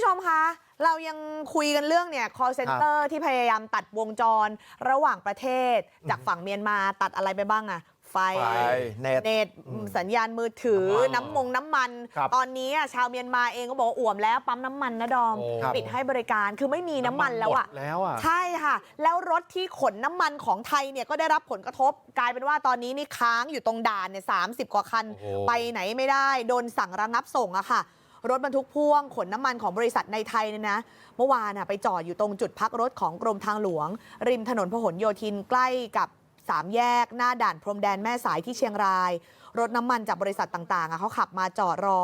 ผู้ชมคะเรายังคุยกันเรื่องเนี่ย call center ที่พยายามตัดวงจรระหว่างประเทศ จากฝั่งเมียนมาตัดอะไรไปบ้างอะไฟไฟเน็ตเน็ตอืมสัญญาณมือถือน้ำมันน้ำมงน้ำมันครับตอนนี้อะชาวเมียนมาเองก็บอกว่าอ่วมแล้วปั๊มน้ำมันนะดอมโอ้ครับปิดให้บริการคือไม่มีน้ำมันแล้วอะหมดแล้วอะใช่ค่ะ แล้วรถที่ขนน้ำมันของไทยเนี่ยก็ได้รับผลกระทบ กลายเป็นว่าตอนนี้นี่ค้างอยู่ตรงด่านเนี่ยสามสิบกว่าคันโอ้โหไปไหนไม่ได้ โดนสั่งระงับส่งอะค่ะ รถบรรทุกพ่วงขนน้ำมันของบริษัทในไทยเนี่ยนะเมื่อวานน่ะไปจอดอยู่ตรงจุดพักรถของกรมทางหลวง ริมถนนพหลโยธินใกล้กับสามแยกหน้าด่านพรมแดนแม่สายที่เชียงราย รถน้ำมันจากบริษัทต่างๆอะเขาขับมาจอดรอ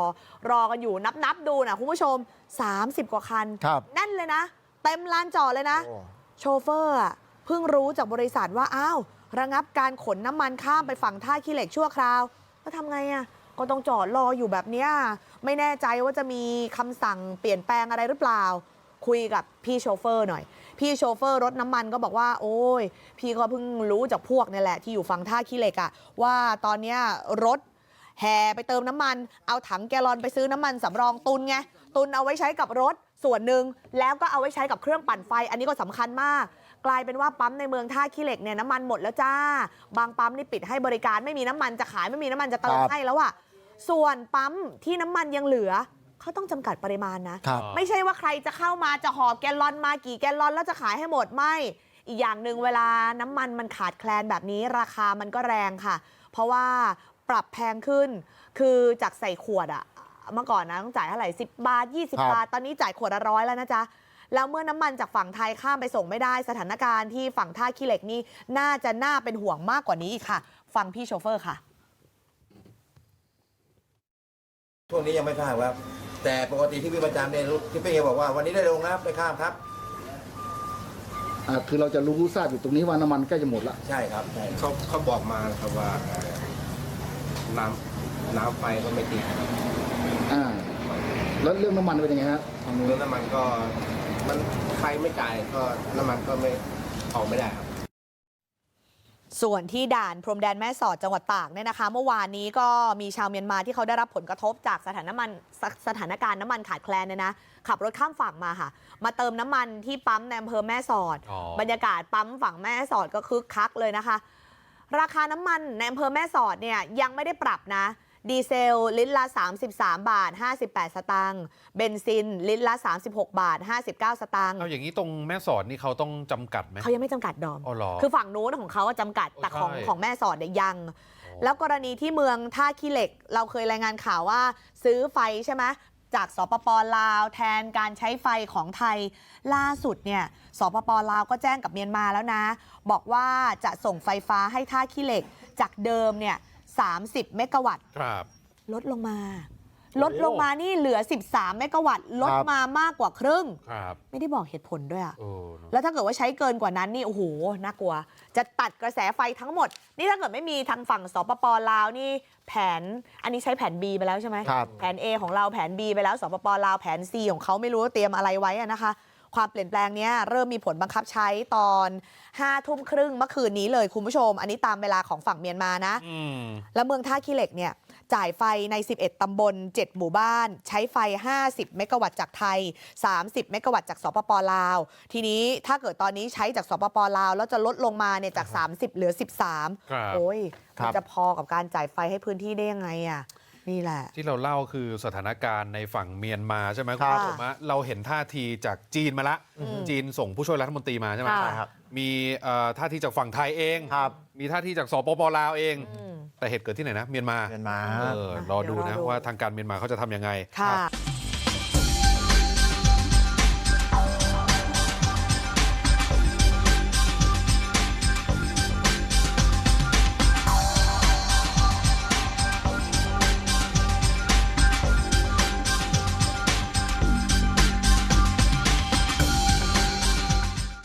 รอกันอยู่นับนับๆดูนะคุณผู้ชม 30 กว่าคันครับแน่นเลยนะ เต็มลานจอดเลยนะโอ้โชเฟอร์อะเพิ่งรู้จากบริษัทว่าอ้าวระงับการขนน้ำมันข้ามไปฝั่งท่าขี้เหล็กชั่วคราวแล้วทำไงอะ ก็ต้องจอดรออยู่แบบนี้ไม่แน่ใจว่าจะมีคำสั่งเปลี่ยนแปลงอะไรหรือเปล่า คุยกับพี่โชเฟอร์หน่อย พี่โชเฟอร์รถน้ำมันก็บอกว่า โอ้ย พี่ก็เพิ่งรู้จากพวกนี่แหละที่อยู่ฝั่งท่าขี้เหล็กอะว่าตอนนี้รถแห่ไปเติมน้ำมัน เอาถังแกลลอนไปซื้อน้ำมันสำรองตุนไงตุนเอาไว้ใช้กับรถส่วนหนึ่งแล้วก็เอาไว้ใช้กับเครื่องปั่นไฟ อันนี้ก็สำคัญมาก กลายเป็นว่าปั๊มในเมืองท่าขี้เหล็กเนี่ยน้ำมันหมดแล้วจ้า บางปั๊มนี่ปิดให้บริการไม่มีน้ำมันจะขายไม่มีน้ำมันจะเติมให้แล้วอะ ส่วนปั๊มที่น้ำมันยังเหลือเขาต้องจำกัดปริมาณนะครับไม่ใช่ว่าใครจะเข้ามาจะหอบแกลลอนมากี่แกลลอนแล้วจะขายให้หมดไม่อีกอย่างหนึ่งเวลาน้ำมันมันขาดแคลนแบบนี้ราคามันก็แรงค่ะ เพราะว่าปรับแพงขึ้น คือจากใส่ขวดอะเมื่อก่อนนะต้องจ่ายเท่าไหร่10บาท 20ครับบาท ตอนนี้จ่ายขวดละร้อยแล้วนะจ๊ะ แล้วเมื่อน้ำมันจากฝั่งไทยข้ามไปส่งไม่ได้ สถานการณ์ที่ฝั่งท่าขี้เหล็กนี่น่าจะน่าเป็นห่วงมากกว่านี้อีกค่ะ ฟังพี่โชเฟอร์ค่ะ ช่วงนี้ยังไม่ข้ามครับ แต่ปกติที่พี่ประจำเนี่ยที่พี่บอกว่าวันนี้ได้ลงนะครับไปข้ามครับอ่าคือเราจะรู้ทราบอยู่ตรงนี้ว่าน้ำมันใกล้จะหมดละใช่ครับใช่เขาเขาบอกมานะครับว่าเอ่อน้ำน้ำไฟก็ไม่ติดอ่า แล้วเรื่องน้ำมันเป็นยังไงฮะทางนู้นเรื่องน้ำมันก็มันใครไม่จ่ายก็น้ำมันก็ไม่ออกไม่ได้ครับ ส่วนที่ด่านพรมแดนแม่สอดจังหวัดตากเนี่ยนะคะ เมื่อวานนี้ก็มีชาวเมียนมาที่เขาได้รับผลกระทบจากสถานน้ำมันสสถานการณ์น้ำมันขาดแคลนเนี่ยนะขับรถข้ามฝั่งมาค่ะ มาเติมน้ำมันที่ปั๊มในอำเภอแม่สอด อ๋อ บรรยากาศปั๊มฝั่งแม่สอดก็คึกคักเลยนะคะ ราคาน้ำมันในอำเภอแม่สอดเนี่ยยังไม่ได้ปรับนะ ดีเซล ลิตรละ 33 บาท 58 สตางค์เบนซิน ลิตรละ 36 บาท 59 สตางค์เอาอย่างนี้ตรงแม่สอดนี่เขาต้องจำกัดไหมเขายังไม่จำกัดดอมอ๋อเหรอ คือฝั่งนู้นของเขาอะจำกัดโอ้แต่ของใช่ ของแม่สอดเนี่ยยัง แล้วกรณีที่เมืองท่าขี้เหล็ก เราเคยรายงานข่าวว่า ซื้อไฟใช่ไหมจากสปปลาวแทนการใช้ไฟของไทย ล่าสุดเนี่ยสปปลาวก็แจ้งกับเมียนมาแล้วนะ บอกว่าจะส่งไฟฟ้าให้ท่าขี้เหล็ก จากเดิมเนี่ย 30เมกะวัตต์ครับลดลงมาลดลงมานี่เหลือ 13 เมกะวัตต์ลดครับมามากกว่าครึ่งครับไม่ได้บอกเหตุผลด้วยอะเออเนอะแล้วถ้าเกิดว่าใช้เกินกว่านั้นนี่โอ้โหน่ากลัว จะตัดกระแสไฟทั้งหมด นี่ถ้าเกิดไม่มีทางฝั่งสปปลาวนี่แผนอันนี้ใช้แผน B ไปแล้วใช่ไหมครับแผน A ของเราแผน B ไปแล้วสปปลาวแผน C ของเขาไม่รู้ว่าเตรียมอะไรไว้อะนะคะ ความเปลี่ยนแปลงเนี้ยเริ่มมีผลบังคับใช้ตอน5ทุ่มครึ่งเมื่อคืนนี้เลยคุณผู้ชม อันนี้ตามเวลาของฝั่งเมียนมานะอืมแล้วเมืองท่าขี้เหล็กเนี่ยจ่ายไฟใน 11 ตำบล 7 หมู่บ้าน ใช้ไฟ 50 เมกะวัตต์จากไทย 30 เมกะวัตต์จากสปปลาว ทีนี้ถ้าเกิดตอนนี้ใช้จากสปปลาว แล้วจะลดลงมาเนี่ยจาก 30 เหลือ 13ครับโอ้ยครัมันบจะพอกับการจ่ายไฟให้พื้นที่ได้ยังไงอะ นี่แหละ ที่เราเล่าคือสถานการณ์ในฝั่งเมียนมาใช่ไหมคคุรัณบผู้ชมฮะเราเห็นท่าทีจากจีนมาละอืมจีนส่งผู้ช่วยรัฐมนตรีมาใช่ไหมค่ะใช่ครับ มีเอ่อท่าทีจากฝั่งไทยเอง ครับมีท่าทีจากสปปลาวเองอืมแต่เหตุเกิดที่ไหนนะเมียนมาเมียนมา เออรอดูเดี๋ยวรอนะดู ว่าทางการเมียนมาเขาจะทำยังไง ค่ะ